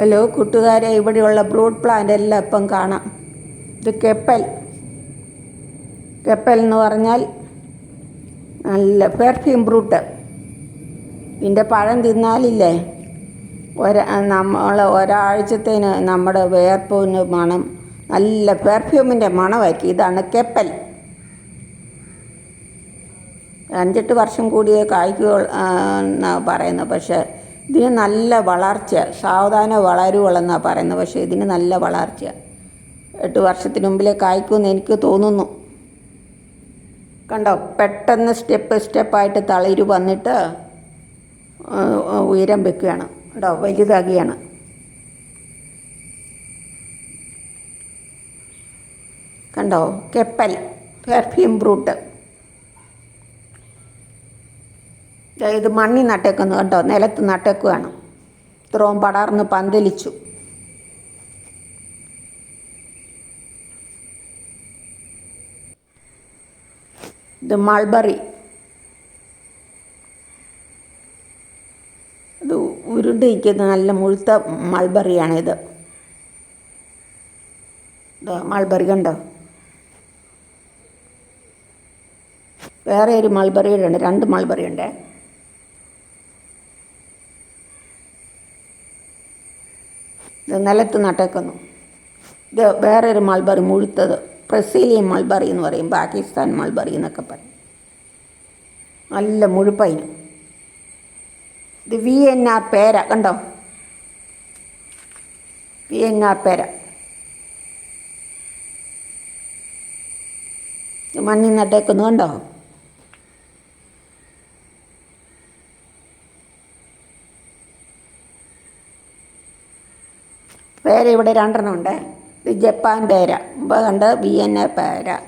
Hello കൂട്ടുകാരെ ഇവിടെയുള്ള brood plant എല്ലാം ഇപ്പം കാണാം. ഇത് കെപ്പൽ. കെപ്പൽ എന്ന് പറഞ്ഞാൽ നല്ല പെർഫ്യൂം ബ്രൂട്ട് ഇതിന്റെ പഴം തിന്നാലില്ലേ? ഒരാ നമ്മൾ ഒരാഴ്ചത്തേന് നമ്മുടെ വേർപ്പിന് മണം നല്ല പെർഫ്യൂമിന്റെ മണമായിരിക്കും. ഇതാണ് കെപ്പൽ. അഞ്ചെട്ട് വർഷം കൂടിയേ എന്നാണ് പറയുന്നത്. പക്ഷേ ഇതിന് നല്ല വളർച്ച സാവധാനം വളരുവളെന്നാണ് പറയുന്നത്. പക്ഷേ ഇതിന് നല്ല വളർച്ച എട്ട് വർഷത്തിന് മുമ്പിലേ കായ്ക്കുമെന്ന് എനിക്ക് തോന്നുന്നു. കണ്ടോ? പെട്ടെന്ന് സ്റ്റെപ്പ് സ്റ്റെപ്പായിട്ട് തളിര് വന്നിട്ട് ഉയരം വെക്കുകയാണ്. കേട്ടോ വലുതാകുകയാണ്. കണ്ടോ? കെപ്പൽ. Perfume Brut. ഇത് മണ്ണി നട്ടേക്കുന്നു കേട്ടോ നിലത്ത് നട്ടേക്കുവാണ്. ഇത്രയും പടർന്ന് പന്തലിച്ചു. ഇത് മൾബറി. ഇത് ഉരുണ്ട് നിൽക്കുന്ന നല്ല മുഴുത്ത മൾബറിയാണിത് ഇത്. മൾബറി കണ്ടോ? വേറെ ഒരു മൾബറിയുടെ ഉണ്ട് രണ്ട് മൾബറി ഉണ്ടേ ഇത് നിലത്ത് നട്ടേക്കുന്നു. ഇത് വേറൊരു മൾബറി മുഴുത്തത് ബ്രസീലിയൻ മൾബറി എന്ന് പറയും പാകിസ്ഥാൻ മൾബറി എന്നൊക്കെ പറയും. നല്ല മുഴുപ്പതിന് ഇത് വി എൻ ആർ പേര കണ്ടോ? വി എൻ ആർ പേര മണ്ണിൽ നട്ടേക്കുന്നു കണ്ടോ? പേര ഇവിടെ രണ്ടെണ്ണം ഉണ്ട്. ഇത് ജപ്പാൻ പേര. മുമ്പ് കണ്ട് ബി എൻ എ പേര.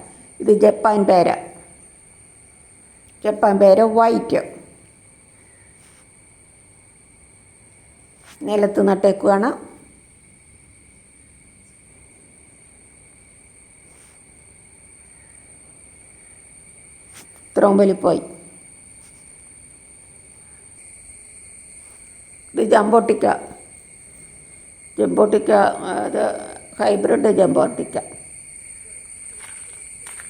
ഇത് ജപ്പാൻ പേര. ജപ്പാൻ പേര വൈറ്റ്. നിലത്ത് നട്ടേക്കുകയാണ് ഇത്രയും വലിപ്പോയി ഇത് ജമ്പോട്ടിക്ക. ജമ്പോട്ടിക്ക അത് ഹൈബ്രിഡ് ജമ്പോട്ടിക്ക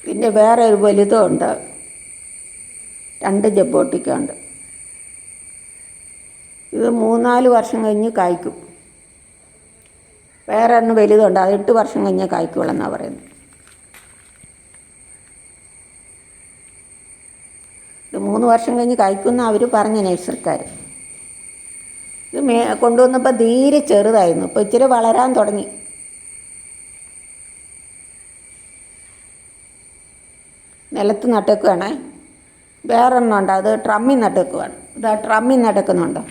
പിന്നെ വേറെ ഒരു വലുതുണ്ട്. രണ്ട് ജമ്പോട്ടിക്ക ഉണ്ട് ഇത് മൂന്നാൽ വർഷം കഴിഞ്ഞ് കായ്ക്കും. വേറെ ഒന്ന് വലുതുണ്ട്. അത് എട്ട് വർഷം കഴിഞ്ഞ് കായ്ക്കുള്ളെന്നാണ് പറയുന്നത്. ഇത് മൂന്ന് വർഷം കഴിഞ്ഞ് കായ്ക്കുമെന്ന് അവർ പറഞ്ഞ നഴ്സറിക്കാർ ഇത് മേ കൊണ്ടുവന്നപ്പോൾ തീരെ ചെറുതായിരുന്നു. ഇപ്പോൾ ഇച്ചിരി വളരാൻ തുടങ്ങി. നിലത്ത് നട്ടേക്കുവാണേ. വേറൊന്നും ഉണ്ട്. അത് ട്രമ്മിൽ നട്ടേക്കുവാണ്. ഇത് ട്രമ്മിൽ നട്ടേക്കുന്നുണ്ടോ.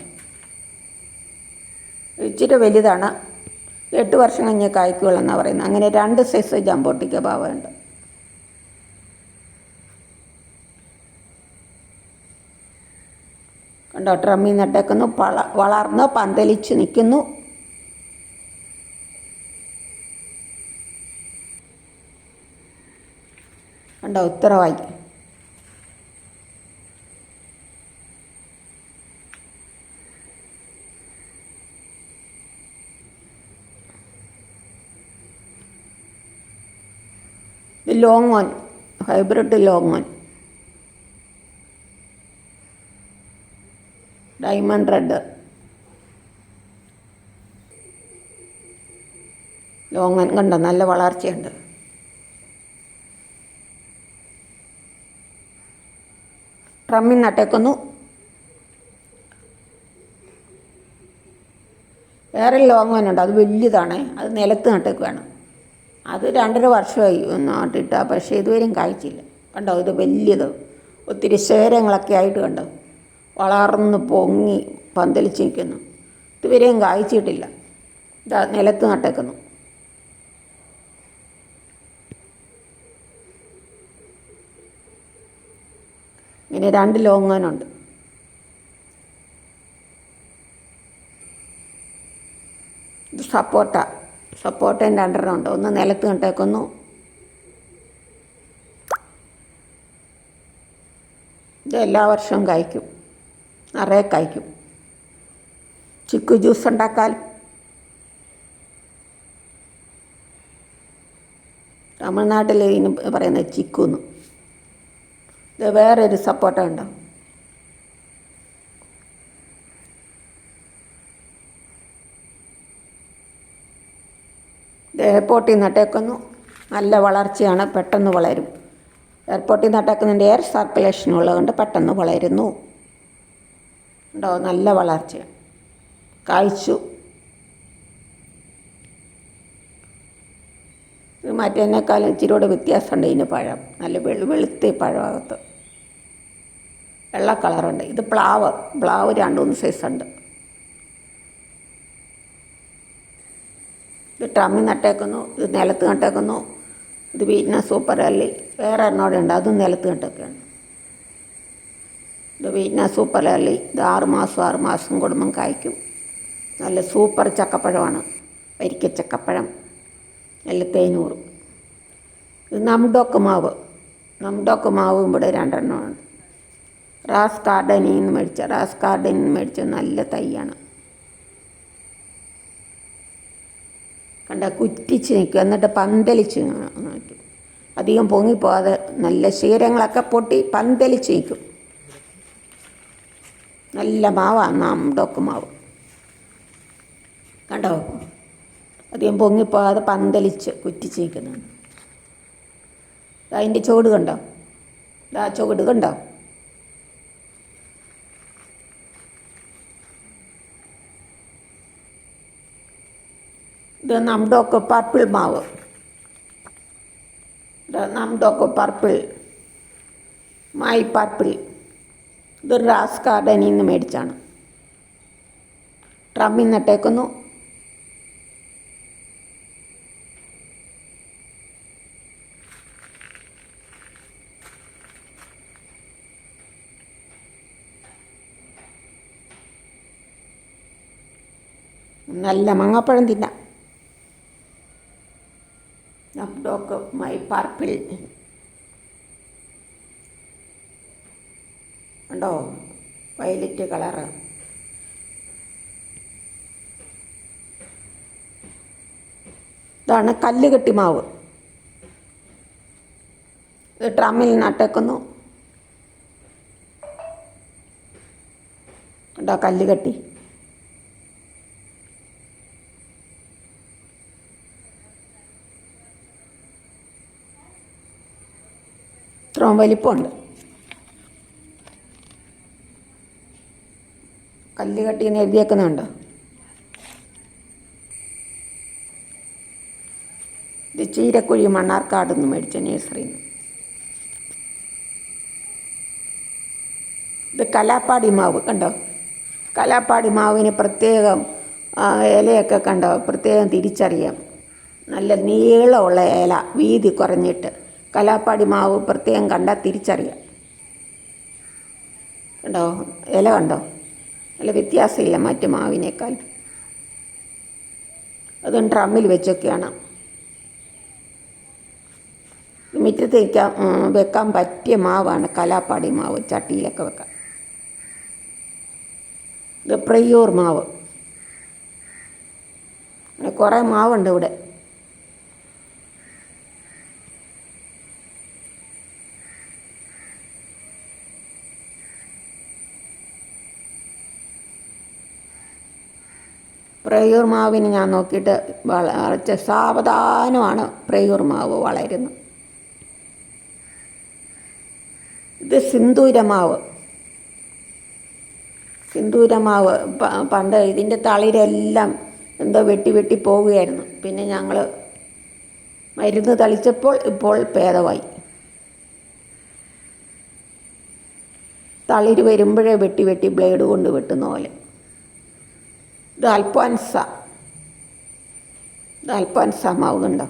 ഇച്ചിരി വലുതാണ്. എട്ട് വർഷം കഴിഞ്ഞ് എന്നാണ് പറയുന്നത്. അങ്ങനെ രണ്ട് സൈസ് ജമ്പോട്ടിക്ക പാവയുണ്ട് കണ്ടോ ട്രമ്മിൽ നട്ടേക്കുന്നു പള വളർന്ന് പന്തലിച്ച് നിൽക്കുന്നു. കണ്ടോ ഉത്തരവായി. Longan hybrid longan diamond red longan കണ്ട? നല്ല വളർച്ചയുണ്ട്. ട്രമ്മിൽ നട്ടേക്കുന്നു വേറെ ലോങ്ങനുണ്ട് അത് വലിയതാണ് അത് നിലത്ത് നട്ടേക്കുവാണ്. അത് രണ്ടര വർഷമായി നട്ടിട്ട. പക്ഷേ ഇതുവരെയും കായ്ച്ചില്ല. കണ്ടോ? ഇത് വലിയത്. ഒത്തിരി ശേരങ്ങളൊക്കെ ആയിട്ട് കണ്ടോ? വളർന്ന് പൊങ്ങി പന്തലിച്ച് നിൽക്കുന്നു ഇതുവരെയും കായ്ച്ചിട്ടില്ല. ഇതാ നിലത്ത് നട്ടേക്കുന്നു. ഇങ്ങനെ രണ്ട് ലോങ്ങാനുണ്ട്. ഇത് സപ്പോട്ട സപ്പോട്ടയും രണ്ടെണ്ണം ഉണ്ട്. ഒന്ന് നിലത്ത് നട്ടേക്കുന്നു. ഇത് എല്ലാ വർഷവും കായ്ക്കും. നിറയെ കഴിക്കും. ചിക്കു ജ്യൂസ് ഉണ്ടാക്കാൻ തമിഴ്നാട്ടിൽ ഇതിന് പറയുന്നത് ചിക്കുന്ന്. ഇത് വേറൊരു സപ്പോർട്ട ഉണ്ടോ എയർപോർട്ടിൽ നട്ടേക്കുന്നു നല്ല വളർച്ചയാണ് പെട്ടെന്ന് വളരും. എയർപോർട്ടിൽ നട്ടേക്കുന്നതിന്റെ എയർ സർക്കുലേഷൻ ഉള്ളതുകൊണ്ട് പെട്ടെന്ന് വളരുന്നു. ഉണ്ടോ? നല്ല വളർച്ച. കായ്ച്ചു മറ്റേനേക്കാളും ഇച്ചിരി കൂടെ വ്യത്യാസമുണ്ട് ഇതിന് പഴം. നല്ല വെളു വെളുത്ത പഴമകത്ത്. വെള്ള കളറുണ്ട്. ഇത് പ്ലാവ്. പ്ലാവ് രണ്ട് മൂന്ന് സൈസുണ്ട് ഇത് ടമ്മി നട്ടേക്കുന്നു. ഇത് നിലത്ത് നട്ടേക്കുന്നു. ഇത് വീറ്റിന സൂപ്പർ അല്ലി? വേറെ എണ്ണോടെ ഉണ്ട്. അതും നിലത്ത് നട്ടൊക്കെയാണ് ഇത് വീന സൂപ്പർ അല്ലി? ഇത് ആറ് മാസം ആറ് മാസം കൂടുമ്പം കായ്ക്കും. നല്ല സൂപ്പർ ചക്കപ്പഴമാണ്. വരിക്ക ചക്കപ്പഴം നല്ല തേനൂറ് ഇത് നമ്മുടെ മാവ്. നമ്മുടെ മാവ് ഇവിടെ രണ്ടെണ്ണമാണ്. റാസ് ഗാർഡനിൽ നിന്ന് മേടിച്ച റാസ് ഗാർഡനിൽ നിന്ന് മേടിച്ച നല്ല തൈയാണ്. കണ്ട കുറ്റിച്ച് നിൽക്കും എന്നിട്ട് പന്തലിച്ച് നിൽക്കും. അധികം പൊങ്ങിപ്പോകാതെ നല്ല ശീരങ്ങളൊക്കെ പൊട്ടി പന്തലിച്ച് നിൽക്കും. നല്ല മാവാണ് നമ്മുടെയൊക്കെ മാവ്. കണ്ടോ? അധികം പൊങ്ങിപ്പോകാതെ പന്തലിച്ച് കുറ്റിച്ച് അതിന്റെ ചുവട് കണ്ടോ? ആ ചുവട് കണ്ടോ? ഇത് നംഡോക്ക് പർപ്പിൾ മാവ്. നമ്മുടെ ഒക്കെ പർപ്പിൾ. My purple. ഇത് റാസ് ഗാർഡനിൽ നിന്ന് മേടിച്ചാണ്. ട്രമ്മിൽ നട്ടേക്കുന്നു നല്ല മാങ്ങാപ്പഴം തിന്നാം. ഡോക്ക് മൈ പർപ്പിൾ ഉണ്ടോ? വയലറ്റ് കളറ് ഇതാണ് കല്ലുകെട്ടി മാവ്. ഇത് ഡ്രമ്മിൽ നട്ടേക്കുന്നു. ഉണ്ടോ കല്ലുകെട്ടി ഇത്രയും വലിപ്പമുണ്ട്. കല്ല് കട്ടിന്ന് എഴുതിയേക്കുന്നുണ്ടോ. ഇത് ചീരക്കുഴി മണ്ണാർക്കാട് നിന്ന് മേടിച്ച നേഴ്സറിയിൽ നിന്ന് ഇത് കലാപ്പാടി മാവ് കണ്ടോ? കലാപ്പാടി മാവിന് പ്രത്യേകം ഇലയൊക്കെ കണ്ടോ? പ്രത്യേകം തിരിച്ചറിയാം. നല്ല നീളമുള്ള ഇല വീതി കുറഞ്ഞിട്ട്. കലാപ്പാടി മാവ് പ്രത്യേകം കണ്ടാൽ തിരിച്ചറിയാം. കണ്ടോ? ഇല കണ്ടോ? നല്ല വ്യത്യാസമില്ല മറ്റു മാവിനേക്കാൾ അതും ഡ്രമ്മിൽ വെച്ചൊക്കെയാണ്. മുറ്റത്ത് വെക്കാൻ പറ്റിയ മാവാണ് കലാപ്പാടി മാവ് ചട്ടിയിലൊക്കെ വെക്കാം ഇത് പ്രയ്യൂർ മാവ്. കുറേ മാവുണ്ട് ഇവിടെ. പ്രയൂർ മാവിന് ഞാൻ നോക്കിയിട്ട് വളർച്ച സാവധാനമാണ് പ്രയൂർ മാവ് വളരുന്നത്. ഇത് സിന്ദൂരമാവ് സിന്ദൂരമാവ് പണ്ട് ഇതിന്റെ തളിരെല്ലാം എന്തോ വെട്ടി വെട്ടി പോവുകയായിരുന്നു. പിന്നെ ഞങ്ങൾ മരുന്ന് തളിച്ചപ്പോൾ ഇപ്പോൾ ഭേദമായി. തളിര് വരുമ്പോഴേ വെട്ടി വെട്ടി ബ്ലേഡ് കൊണ്ട് വെട്ടുന്ന പോലെ. ഇത് അൽഫോൻസ ഇത് അൽഫോൻസ മാവ് കണ്ടോ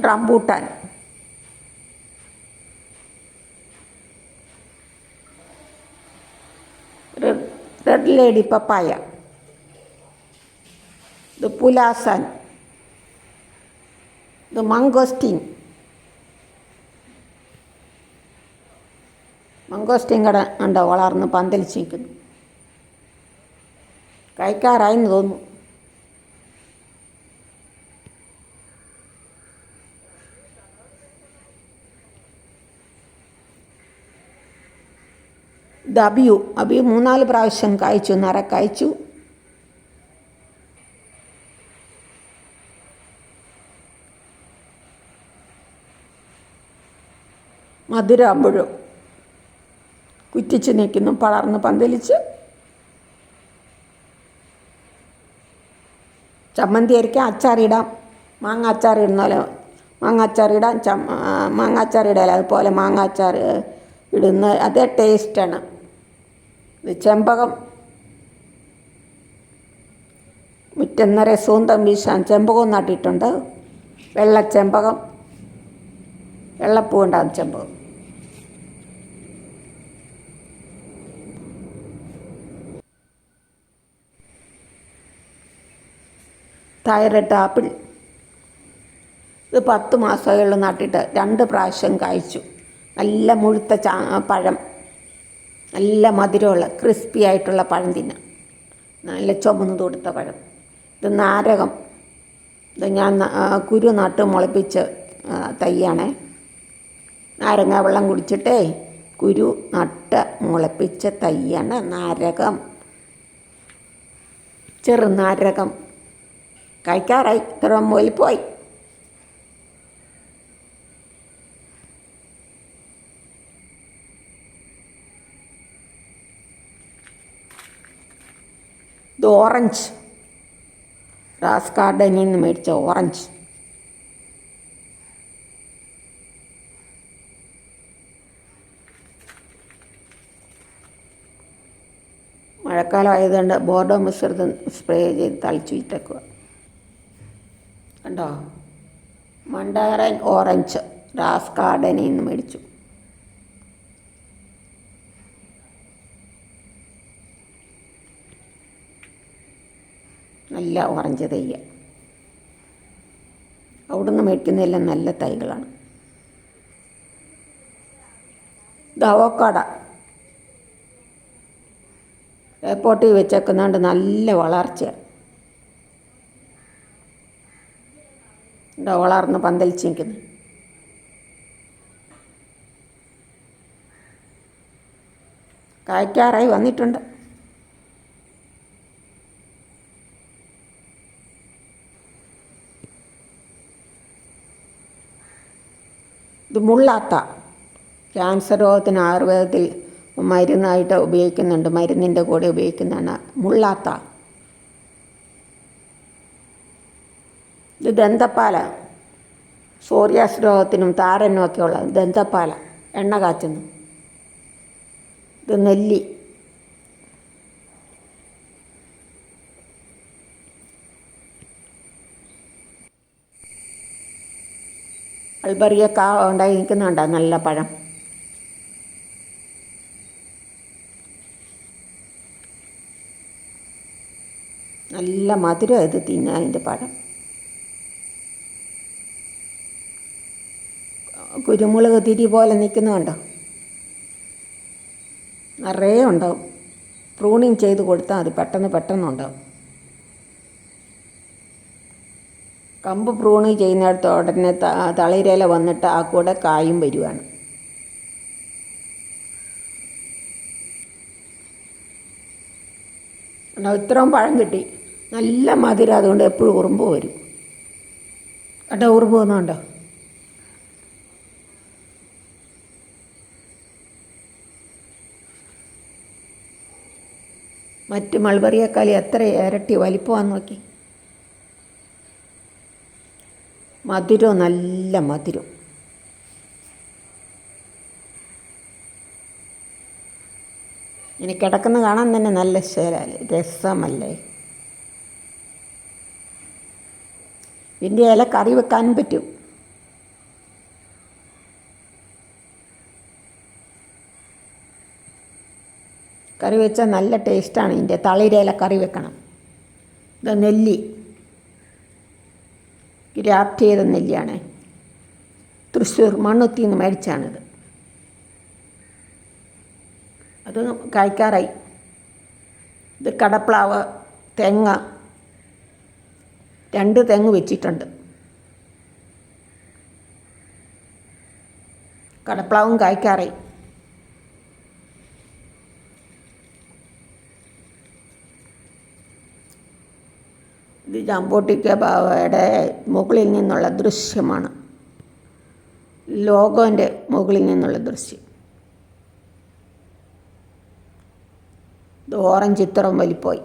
റംബൂട്ടാൻ റെഡ് ലേഡി പപ്പായ. ഇത് പുലാസാൻ. ഇത് മംഗോസ്റ്റീൻ. മംഗോസ്റ്റീൻ കട ഉണ്ടോ വളർന്ന് പന്തലിച്ച് നിൽക്കുന്നു കഴിക്കാറായെന്ന് തോന്നുന്നു. ഇത് അബിയു അബിയു മൂന്നാൽ പ്രാവശ്യം കായ്ച്ചു നിറ കായ്ച്ചു മധുരാകുമ്പോഴും കുറ്റിച്ച് നിൽക്കുന്നു പളർന്ന് പന്തലിച്ച്. ചമ്മന്തി അരിക്കാം അച്ചാറിടാം. മാങ്ങ അച്ചാറിടുന്ന പോലെ മാങ്ങ അച്ചാറിടാം ചമ്മ മാങ്ങ അച്ചാർ ഇടാം അതുപോലെ മാങ്ങ അച്ചാർ ഇടുന്ന അതേ ടേസ്റ്റാണ് ചെമ്പകം. നിറയെ സൂന്തം വീശാൻ ചെമ്പകവും നട്ടിട്ടുണ്ട്. വെള്ളച്ചെമ്പകം. വെള്ളപ്പൂ ഉണ്ടാകും ചെമ്പകം. തൈററ്റ് ആപ്പിൾ ഇത് പത്ത് മാസമായുള്ള നട്ടിട്ട് രണ്ട് പ്രാവശ്യം കായ്ച്ചു. നല്ല മുഴുത്ത ചാ പഴം. നല്ല മധുരമുള്ള ക്രിസ്പി ആയിട്ടുള്ള പഴം തിന്നാം. നല്ല ചുമന്ന് തൊടുത്ത പഴം. ഇത് നാരകം. ഇത് ഞാൻ കുരു നട്ട് മുളപ്പിച്ച് തയ്യാണ്. തൈയാണേ നാരങ്ങ വെള്ളം കുടിച്ചിട്ടേ കുരു നട്ട് മുളപ്പിച്ച തൈയാണ് നാരകം. ചെറുനാരകം. കഴിക്കാറായി ഇത്ര പോയി ഇത് ഓറഞ്ച്. റാസ് ഗാർഡനിൽ നിന്ന് മേടിച്ച ഓറഞ്ച്. മഴക്കാലം ആയതുകൊണ്ട് ബോർഡോ മിശ്രിതം സ്പ്രേ ചെയ്ത് തളിച്ചു വിറ്റേക്കുക കണ്ടോ? മണ്ടാറൻ ഓറഞ്ച് റാസ് ഗാർഡനിൽ നിന്ന് മേടിച്ചു. നല്ല ഓറഞ്ച് തൈയ അവിടുന്ന് മേടിക്കുന്നതെല്ലാം നല്ല തൈകളാണ്. ഇത് അവോക്കാട. എയർപോർട്ടിൽ വെച്ചേക്കുന്നതുകൊണ്ട് നല്ല വളർച്ചയാണ്. ഇവിടെ പന്തലിച്ചിരിക്കുന്നു. കായ്ക്കാറായി വന്നിട്ടുണ്ട്. ഇത് മുള്ളാത്ത ക്യാൻസർ രോഗത്തിന് ആയുർവേദത്തിൽ മരുന്നായിട്ട് ഉപയോഗിക്കുന്നുണ്ട്. മരുന്നിന്റെ കൂടെ ഉപയോഗിക്കുന്നതാണ് മുള്ളാത്ത. ദന്തപ്പാല. സോറിയാസ് രോഗത്തിനും താരനും ഉള്ള ദന്തപ്പാല. എണ്ണ കാച്ചുന്നു. ഇത് നെല്ലി. അൾബറിയ കാ നിൽക്കുന്നുണ്ടോ നല്ല പഴം. നല്ല മധുരം ഇത് തിന്നാൻ അതിന്റെ പഴം. കുരുമുളക് തിരി പോലെ നിൽക്കുന്നുണ്ടോ നിറയെ ഉണ്ടാവും. പ്രൂണിങ് ചെയ്ത് കൊടുത്താൽ മതി പെട്ടെന്ന് പെട്ടെന്ന് ഉണ്ടാവും. കമ്പ് പ്രൂണ് ചെയ്യുന്നിടത്ത് ഉടനെ തളിരില വന്നിട്ട് ആ കൂടെ കായും വരുവാണ്. ഇത്രയും പഴം കിട്ടി. നല്ല മധുരം അതുകൊണ്ട് എപ്പോഴും ഉറുമ്പ് വരും. കേട്ടോ ഉറുമ്പ് വന്നുണ്ടോ? മറ്റ് മൾബറിയേക്കാൾ എത്ര ഇരട്ടി വലിപ്പമാണെന്ന് നോക്കി. മധുരം നല്ല മധുരം. ഇനി കിടക്കുന്ന കാണാൻ തന്നെ നല്ല ശേലല്ലേ രസമല്ലേ? ഇതിന്റെ ഇല കറി വെക്കാനും പറ്റും. കറി വെച്ചാൽ നല്ല ടേസ്റ്റാണ് ഇതിന്റെ തളിരേല കറി വെക്കണം. ഇത് നെല്ലി. ഗ്രാഫ്റ്റ് ചെയ്ത നെല്ലിയാണ്. തൃശ്ശൂർ മണ്ണുത്തി നിന്ന് മേടിച്ചാണിത്. അത് കായ്ക്കാറായി ഇത് കടപ്ലാവ് തെങ്ങ് രണ്ട് തെങ്ങ് വെച്ചിട്ടുണ്ട്. കടപ്ലാവും കായ്ക്കാറായി ഇത് ജാമ്പോട്ടിക്ക ബാവയുടെ മുകളിൽ നിന്നുള്ള ദൃശ്യമാണ്. ലോകോന്റെ മുകളിൽ നിന്നുള്ള ദൃശ്യം. ഇത് ഓറഞ്ച് ഇത്രയും വലിപ്പോയി.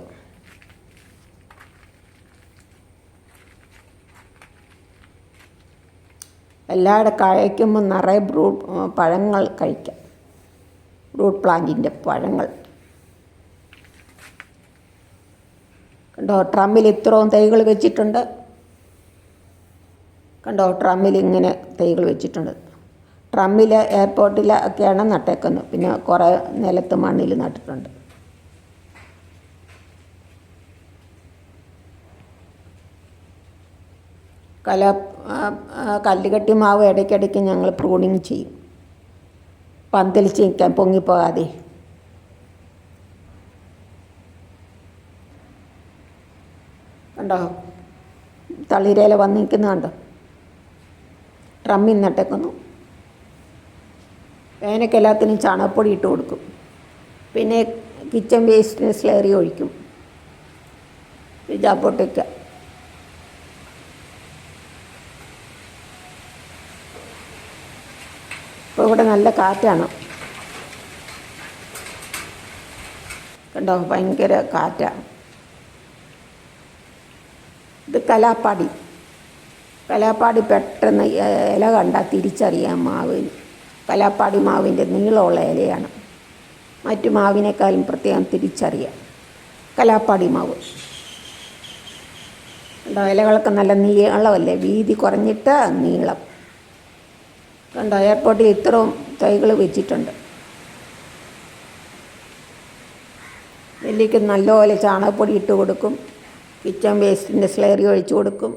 എല്ലാവരുടെ കഴിക്കുമ്പോൾ നിറയെ ബ്രൂട്ട് പഴങ്ങൾ കഴിക്കാം. ബ്രൂട്ട് പ്ലാന്റിന്റെ പഴങ്ങൾ. കണ്ടോ ട്രമ്മിൽ ഇത്രയും തൈകൾ വെച്ചിട്ടുണ്ട്. കണ്ടോ ട്രമ്മിൽ ഇങ്ങനെ തൈകൾ വെച്ചിട്ടുണ്ട്. ട്രമ്മിൽ എയർപോർട്ടിൽ ഒക്കെയാണ് നട്ടേക്കുന്നത്. പിന്നെ കുറേ നിലത്ത് മണ്ണിൽ നട്ടിട്ടുണ്ട്. കല കല്ലുകട്ടി മാവ് ഇടയ്ക്കിടയ്ക്ക് ഞങ്ങൾ പ്രൂണിങ് ചെയ്യും. പന്തലിച്ച് നിൽക്കാൻ പൊങ്ങിപ്പോകാതെ. കണ്ടോ തളിരയില വന്ന് നിൽക്കുന്ന കണ്ടോ? ഡ്രമ്മിൽ നട്ടേക്കുന്നു വേനയ്ക്ക് എല്ലാത്തിനും ചാണകപ്പൊടി ഇട്ട് കൊടുക്കും. പിന്നെ കിച്ചൺ വേസ്റ്റിന് സ്ലേറി ഒഴിക്കും. ജാപ്പൊട്ടയ്ക്ക ഇപ്പോൾ ഇവിടെ നല്ല കാറ്റാണ്. കണ്ടോ? ഭയങ്കര കാറ്റാണ് കലാപ്പാടി. കലാപ്പാടി പെട്ടെന്ന് ഇല കണ്ടാൽ തിരിച്ചറിയാം മാവിന്. കലാപ്പാടി മാവിന്റെ നീളമുള്ള ഇലയാണ്. മറ്റു മാവിനേക്കാളും പ്രത്യേകം തിരിച്ചറിയാം. കലാപ്പാടി മാവ്. കണ്ടോ ഇലകളൊക്കെ നല്ല നീളമല്ലേ? വീതി കുറഞ്ഞിട്ട് നീളം. കണ്ടോ എയർപോർട്ടിൽ ഇത്രയും തൈകൾ വെച്ചിട്ടുണ്ട്. നെല്ലിക്ക് നല്ലപോലെ ചാണകപ്പൊടി ഇട്ട് കൊടുക്കും. കിച്ചൺ വേസ്റ്റിന്റെ സ്ലറി ഒഴിച്ചു കൊടുക്കും.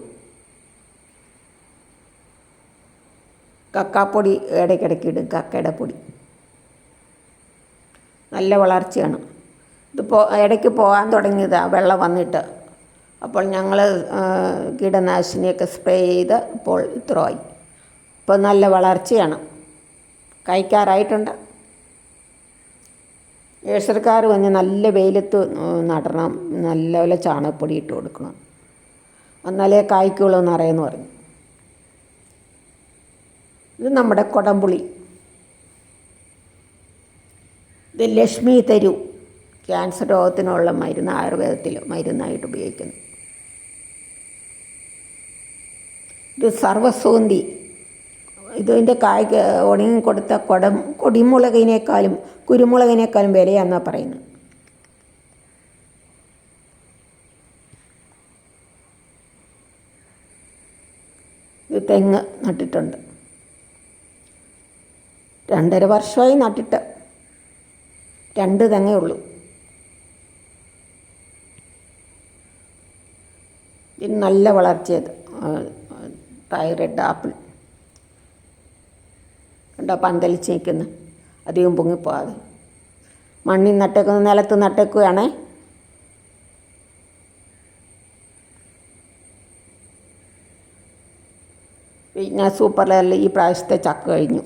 കക്കാപ്പൊടി ഇടയ്ക്കിടയ്ക്ക് ഇടും കക്കയുടെ പൊടി. നല്ല വളർച്ചയാണ്. ഇതിപ്പോൾ ഇടയ്ക്ക് പോകാൻ തുടങ്ങിയതാണ് വെള്ളം വന്നിട്ട്. അപ്പോൾ ഞങ്ങൾ കീടനാശിനിയൊക്കെ സ്പ്രേ ചെയ്ത് ഇപ്പോൾ ഇത്രയായി. ഇപ്പോൾ നല്ല വളർച്ചയാണ്. കഴിക്കാറായിട്ടുണ്ട്. നേഴ്സറിക്കാർ വന്ന് നല്ല വെയിലത്ത് നടണം. നല്ലപോലെ ചാണകപ്പൊടി ഇട്ട് കൊടുക്കണം. എന്നാലേ കായ്ക്കുള്ളൂ എന്ന് അറിയുമെന്ന് പറഞ്ഞു. ഇത് നമ്മുടെ കൊടംപുളി. ഇത് ലക്ഷ്മി തരു ക്യാൻസർ രോഗത്തിനുള്ള മരുന്ന് ആയുർവേദത്തിൽ മരുന്നായിട്ട് ഉപയോഗിക്കുന്നു. ഇത് സർവസുഗന്ധി ഇതിന്റെ കായ്ക്ക് ഉണങ്ങി കൊടുത്ത കൊടം കൊടിമുളകിനേക്കാളും കുരുമുളകിനേക്കാളും വിലയാണെന്നാണ് പറയുന്നത്. ഇത് തെങ്ങ് നട്ടിട്ടുണ്ട്. രണ്ടര വർഷമായി നട്ടിട്ട് രണ്ട് തെങ്ങേ ഉള്ളൂ. ഇത് നല്ല വളർച്ചയത് റെഡ് ആപ്പിൾ. കണ്ടോ പന്തലിച്ച് നിൽക്കുന്നു അധികം പൊങ്ങിപ്പോകാതെ. മണ്ണിൽ നട്ടേക്കുന്ന നിലത്ത് നട്ടേക്കുകയാണേ. പിന്നെ സൂപ്പർ ലെവലിൽ ഈ പ്രാവശ്യത്തെ ചക്ക കഴിഞ്ഞു.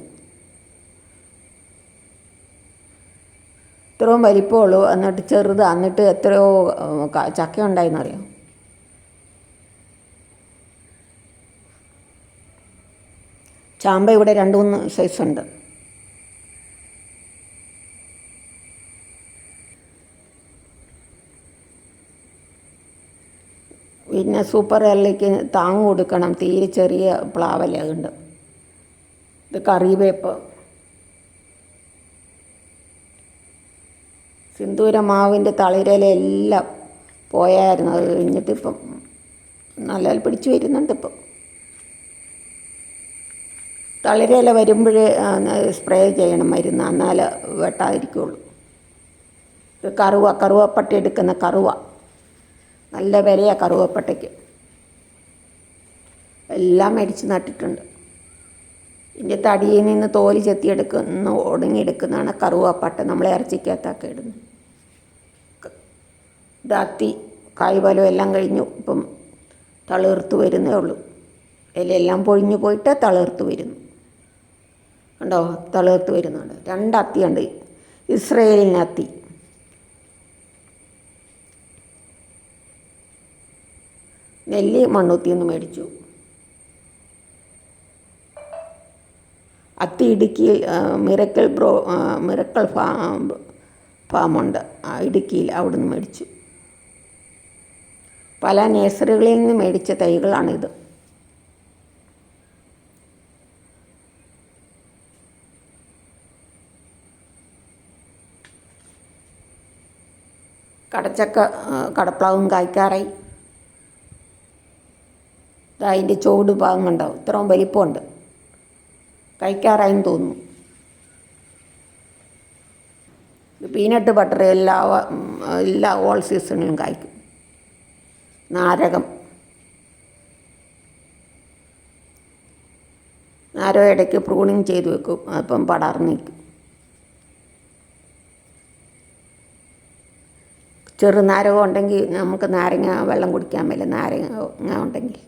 ഇത്രയും വലിപ്പമുള്ളൂ. എന്നിട്ട് ചെറുത്. എന്നിട്ട് എത്രയോ ചക്ക ചാമ്പ ഇവിടെ രണ്ട് മൂന്ന് സൈസ് ഉണ്ട്. പിന്നെ സൂപ്പർ എല്ലിക്ക് താങ്ങ് കൊടുക്കണം. തീരെ ചെറിയ പ്ലാവല ഉണ്ട് ഇത് കറിവേപ്പ്. സിന്ദൂര മാവിന്റെ തളിരയിലെല്ലാം പോയായിരുന്നു. അത് കഴിഞ്ഞിട്ട് ഇപ്പം നല്ല പിടിച്ചു വരുന്നുണ്ട് ഇപ്പം. തളിരയില വരുമ്പോൾ സ്പ്രേ ചെയ്യണം മരുന്ന്. എന്നാൽ വെട്ടാതിരിക്കുള്ളൂ. ഇത് കറുവ കറുവപ്പട്ട എടുക്കുന്ന കറുവ. നല്ല വിലയാണ് കറുവപ്പട്ടയ്ക്ക്. എല്ലാം മേടിച്ച് നട്ടിട്ടുണ്ട്. ഇതിന്റെ തടിയിൽ നിന്ന് തോൽ ചെത്തിയെടുക്കുന്ന ഒടുങ്ങിയെടുക്കുന്നതാണ് കറുവപ്പട്ട. നമ്മളെ ഇറച്ചിക്കകത്തൊക്കെ ഇടുന്നത്. ഇതാത്തി കായ്ഫലം എല്ലാം കഴിഞ്ഞു. ഇപ്പം തളിർത്ത് വരുന്നേ ഉള്ളൂ. ഇലയെല്ലാം പൊഴിഞ്ഞു പോയിട്ട് തളിർത്ത് വരുന്നു. കണ്ടോ തളിർത്ത് വരുന്നുണ്ട്. രണ്ട് അത്തിയുണ്ട്. ഇസ്രയേലിന് അത്തി. നെല്ലി മണ്ണുത്തിന്ന് മേടിച്ചു. അത്തി ഇടുക്കിയിൽ ആ, മിറക്കൽ ബ്രോ മിറക്കൽ ഫാം ഫാമുണ്ട്. ഇടുക്കിയിൽ അവിടുന്ന് മേടിച്ചു. പല നേഴ്സറികളിൽ നിന്ന് മേടിച്ച തൈകളാണിത്. കടച്ചക്ക കടപ്ലാവും കായ്ക്കാറായി അതിന്റെ ചുവട് ഭാഗം ഉണ്ടാവും ഇത്രയും വലിപ്പമുണ്ട്. കഴിക്കാറായെന്ന് തോന്നുന്നു. പീനട്ട് ബട്ടർ എല്ലാ എല്ലാ ഓൾ സീസണിലും കായ്ക്കും. നാരകം. നാരോ ഇടയ്ക്ക് പ്രൂണിങ് ചെയ്ത് വെക്കും. അപ്പം പടർന്ന് നിൽക്കും. ചെറുനാരകം ഉണ്ടെങ്കിൽ നമുക്ക് നാരങ്ങ വെള്ളം കുടിക്കാൻ മേലെ നാരങ്ങ ഉണ്ടെങ്കിൽ